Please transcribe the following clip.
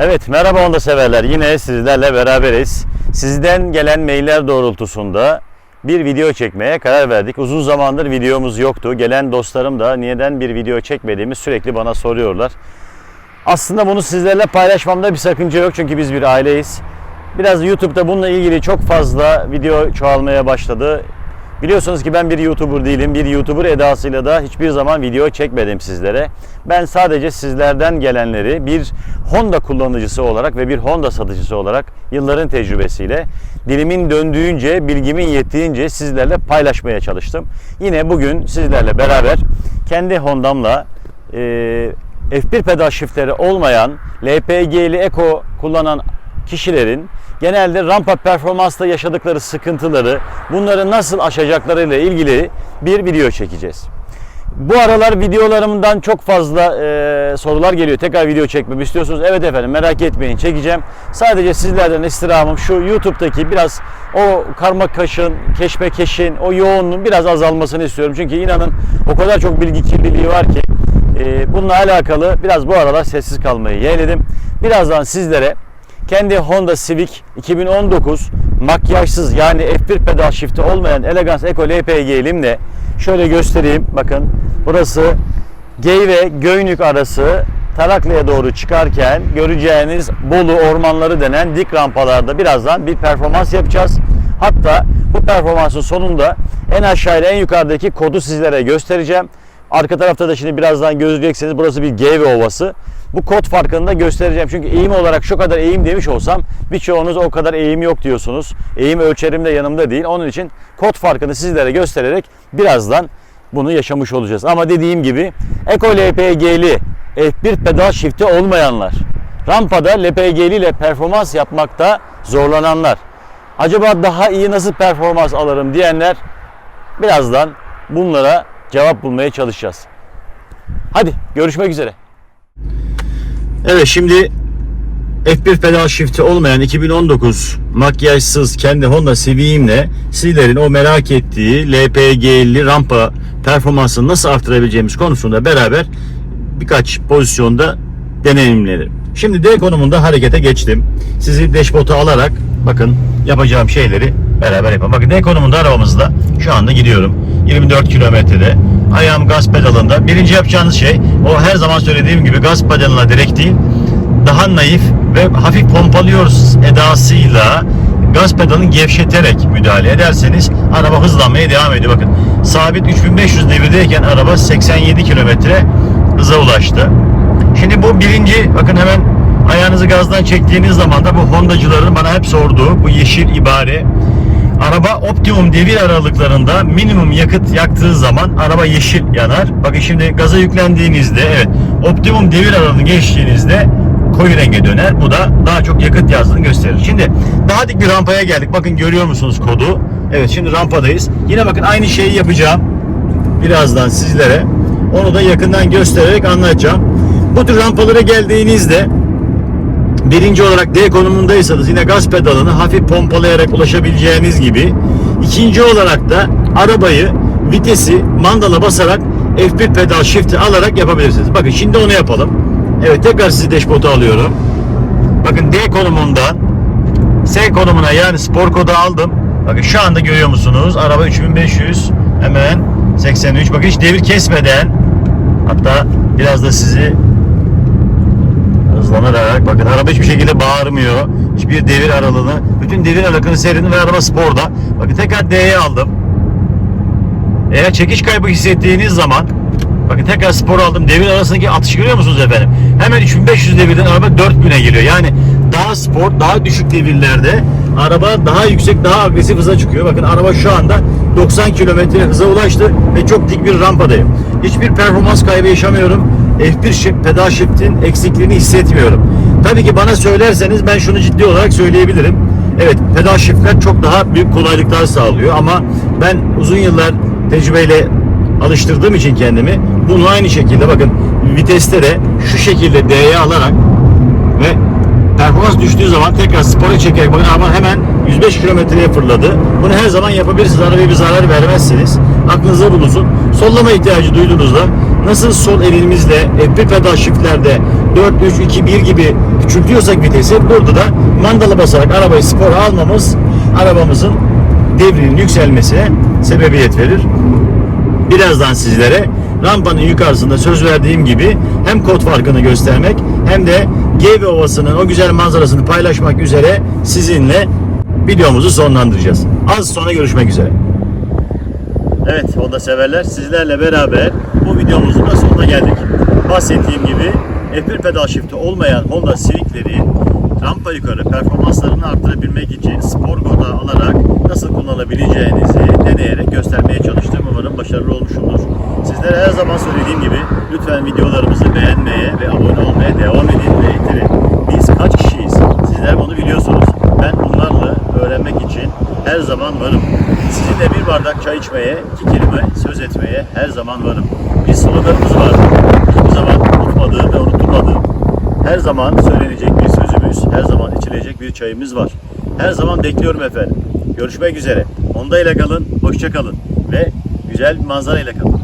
Evet merhaba Honda severler. Yine sizlerle beraberiz. Sizden gelen mailler doğrultusunda bir video çekmeye karar verdik. Uzun zamandır videomuz yoktu. Gelen dostlarım da neden bir video çekmediğimi sürekli bana soruyorlar. Aslında bunu sizlerle paylaşmamda bir sakınca yok çünkü biz bir aileyiz. Biraz YouTube'da bununla ilgili çok fazla video çoğalmaya başladı. Biliyorsunuz ki ben bir YouTuber değilim. Bir YouTuber edasıyla da hiçbir zaman video çekmedim sizlere. Ben sadece sizlerden gelenleri bir Honda kullanıcısı olarak ve bir Honda satıcısı olarak yılların tecrübesiyle dilimin döndüğünce, bilgimin yettiğince sizlerle paylaşmaya çalıştım. Yine bugün sizlerle beraber kendi Honda'mla e, F1 pedal shiftleri olmayan LPG'li Eco kullanan kişilerin genelde rampa performansta yaşadıkları sıkıntıları, bunları nasıl aşacaklarıyla ilgili bir video çekeceğiz. Bu aralar videolarımdan çok fazla e, sorular geliyor. Tekrar video çekmemi istiyorsunuz. Evet efendim merak etmeyin çekeceğim. Sadece sizlerden istirhamım şu YouTube'daki biraz o karma kaşın, keşmekeşin, o yoğunluğun biraz azalmasını istiyorum. Çünkü inanın o kadar çok bilgi kirliliği var ki e, bununla alakalı biraz bu aralar sessiz kalmayı yeğledim. Birazdan sizlere kendi Honda Civic 2019 makyajsız yani F1 pedal shifti olmayan Elegance Eco LPG'limle şöyle göstereyim. Bakın burası Gey ve Göynük arası Taraklı'ya doğru çıkarken göreceğiniz Bolu ormanları denen dik rampalarda birazdan bir performans yapacağız. Hatta bu performansın sonunda en aşağıyla en yukarıdaki kodu sizlere göstereceğim. Arka tarafta da şimdi birazdan göreceksiniz burası bir Geyve Ovası. Bu kod farkını da göstereceğim. Çünkü eğim olarak şu kadar eğim demiş olsam birçoğunuz o kadar eğim yok diyorsunuz. Eğim ölçerim de yanımda değil. Onun için kod farkını sizlere göstererek birazdan bunu yaşamış olacağız. Ama dediğim gibi Eco LPG'li F1 pedal shifti olmayanlar, rampada LPG'li ile performans yapmakta zorlananlar, acaba daha iyi nasıl performans alırım diyenler birazdan bunlara cevap bulmaya çalışacağız. Hadi görüşmek üzere. Evet şimdi F1 pedal shifti olmayan 2019 makyajsız kendi Honda Civic'imle sizlerin o merak ettiği LPG'li rampa performansını nasıl arttırabileceğimiz konusunda beraber birkaç pozisyonda deneyimlerim. Şimdi D konumunda harekete geçtim. Sizi dashboard'a alarak bakın yapacağım şeyleri beraber yapalım. Bakın D konumunda arabamızda şu anda gidiyorum. 24 kilometrede. Ayağım gaz pedalında. Birinci yapacağınız şey o her zaman söylediğim gibi gaz pedalına direkt değil daha naif ve hafif pompalıyoruz edasıyla gaz pedalını gevşeterek müdahale ederseniz araba hızlanmaya devam ediyor. Bakın sabit 3500 devirdeyken araba 87 kilometre hıza ulaştı. Şimdi bu birinci bakın hemen ayağınızı gazdan çektiğiniz zaman da bu Hondacıların bana hep sorduğu bu yeşil ibare Araba optimum devir aralıklarında minimum yakıt yaktığı zaman araba yeşil yanar. Bakın şimdi gaza yüklendiğinizde evet optimum devir aralığını geçtiğinizde koyu renge döner. Bu da daha çok yakıt yazdığını gösterir. Şimdi daha dik bir rampaya geldik. Bakın görüyor musunuz kodu? Evet şimdi rampadayız. Yine bakın aynı şeyi yapacağım. Birazdan sizlere. Onu da yakından göstererek anlatacağım. Bu tür rampalara geldiğinizde birinci olarak D konumundaysanız yine gaz pedalını hafif pompalayarak ulaşabileceğiniz gibi ikinci olarak da arabayı vitesi mandala basarak F1 pedal shift'i alarak yapabilirsiniz. Bakın şimdi onu yapalım. Evet tekrar sizi dashboard'a alıyorum. Bakın D konumundan S konumuna yani spor kodu aldım. Bakın şu anda görüyor musunuz? Araba 3500 hemen 83. Bakın hiç devir kesmeden hatta biraz da sizi hızlanarak bakın araba hiçbir şekilde bağırmıyor. Hiçbir devir aralığını, bütün devir aralığını seyredin ve araba sporda. Bakın tekrar D'ye aldım. Eğer çekiş kaybı hissettiğiniz zaman bakın tekrar spor aldım. Devir arasındaki atış görüyor musunuz efendim? Hemen 3500 devirden araba 4000'e geliyor. Yani daha spor, daha düşük devirlerde araba daha yüksek, daha agresif hıza çıkıyor. Bakın araba şu anda 90 kilometre hıza ulaştı ve çok dik bir rampadayım. Hiçbir performans kaybı yaşamıyorum. F1 shift, pedal shift'in eksikliğini hissetmiyorum. Tabii ki bana söylerseniz ben şunu ciddi olarak söyleyebilirim. Evet pedal shift'ler çok daha büyük kolaylıklar sağlıyor ama ben uzun yıllar tecrübeyle alıştırdığım için kendimi bunu aynı şekilde bakın viteste de şu şekilde D'ye alarak ve performans düştüğü zaman tekrar spora çekerek bakın araba hemen 105 kilometreye fırladı. Bunu her zaman yapabilirsiniz. Arabaya bir zarar vermezsiniz. Aklınızda bulunsun. Sollama ihtiyacı duyduğunuzda nasıl sol elinizle F1 pedal shiftlerde 4 3 2 1 gibi küçültüyorsak vitesi burada da mandalı basarak arabayı spora almamız arabamızın devrinin yükselmesine sebebiyet verir. Birazdan sizlere rampanın yukarısında söz verdiğim gibi hem kod farkını göstermek hem de Geyve Ovası'nın o güzel manzarasını paylaşmak üzere sizinle videomuzu sonlandıracağız. Az sonra görüşmek üzere. Evet Honda severler sizlerle beraber bu videomuzun da sonuna geldik. Bahsettiğim gibi F1 pedal shift'i olmayan Honda Civic'lerin rampa yukarı performanslarını arttırabilmek için spor koda alarak nasıl kullanabileceğinizi deneyerek göstermeye çalıştım. Umarım başarılı olmuşumdur. Sizlere her zaman söylediğim gibi lütfen videolarımızı beğenmeye ve abone olmaya devam edin ve itirin. Biz kaç kişiyiz? Sizler bunu biliyorsunuz. Ben bunlarla öğrenmek için her zaman varım. Sizinle bir bardak çay içmeye, iki söz etmeye her zaman varım. Sloganımız var. Hiçbir zaman unutmadığım ve unutulmadığım. Her zaman söylenecek bir sözümüz, her zaman içilecek bir çayımız var. Her zaman bekliyorum efendim. Görüşmek üzere. Honda ile kalın, hoşça kalın ve güzel bir manzara ile kalın.